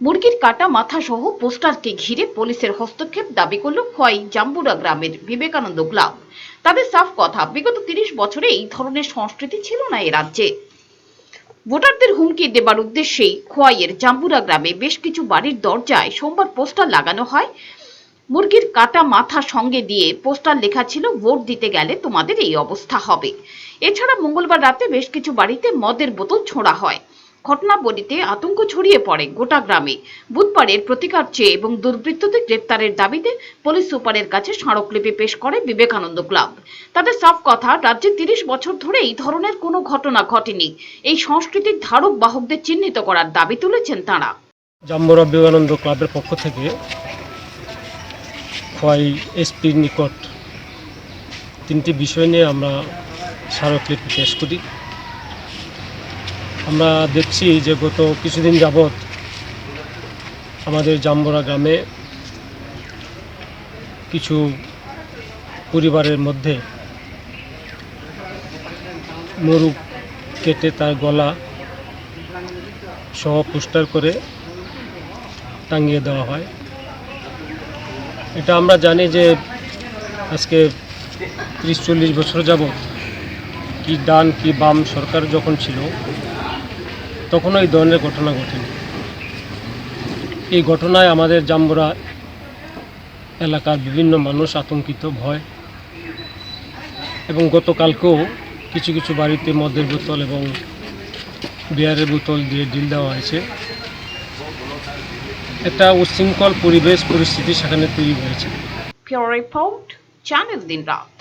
মুরগির কাটা মাথা সহ পোস্টারকে ঘিরে পুলিশের হস্তক্ষেপ দাবি করল খোয়াই জাম্বুরা গ্রামের বিবেকানন্দ ক্লাব। তাদের সাফ কথা, বিগত তিরিশ বছরে এই ধরনের সংস্কৃতি ছিল না এ রাজ্যে। ভোটারদের হুমকি দেবার উদ্দেশ্যেই খোয়াইয়ের জাম্বুরা গ্রামে বেশ কিছু বাড়ির দরজায় সোমবার পোস্টার লাগানো হয়। মুরগির কাটা মাথা সঙ্গে দিয়ে পোস্টার লেখা ছিল, ভোট দিতে গেলে তোমাদের এই অবস্থা হবে। এছাড়া মঙ্গলবার রাতে বেশ কিছু বাড়িতে মদের বোতল ছোঁড়া হয়। ঘটনাবলিতে আতঙ্ক ছড়িয়ে পড়ে গোটা গ্রামে। বুধবারের প্রতিকার চেয়ে এবং দুর্বৃত্তদের গ্রেপ্তারের দাবিতে পুলিশ সুপারের কাছে স্মারকলিপি পেশ করে বিবেকানন্দ ক্লাব। তাদের সাফ কথা রাজ্যে তিরিশ বছর ধরে এই ধরনের কোনো ঘটনা ঘটেনি। এই সংস্কৃতির ধারক বাহকদের চিহ্নিত করার দাবি তুলেছেন তাঁরা। জাম্বরা বিবেকানন্দ ক্লাবের পক্ষ থেকে খোয়াই এসপির নিকট তিনটি বিষয় নিয়ে আমরা স্মারকলিপি পেশ করি। আমরা দেখছি যে গত কিছুদিন যাবৎ আমাদের জাম্বরা গ্রামে কিছু পরিবারের মধ্যে মরু কেটে তার গলা সহ পোস্টার করে টাঙিয়ে দেওয়া হয়। এটা আমরা জানি যে আজকে ত্রিশ চল্লিশ বছর যাবৎ কি ডান কি বাম সরকার যখন ছিল তখনও এই ধরনের ঘটনা ঘটেনি। এই ঘটনায় আমাদের জাম্বরা এলাকার বিভিন্ন মানুষ আতঙ্কিত, ভয় এবং গতকালকেও কিছু কিছু বাড়িতে মদের বোতল এবং বিয়ারের বোতল দিয়ে ডিল দেওয়া হয়েছে। একটা উচ্ছৃঙ্খল পরিবেশ পরিস্থিতি সেখানে তৈরি হয়েছে। রিপোর্ট চ্যানেল দিন রাত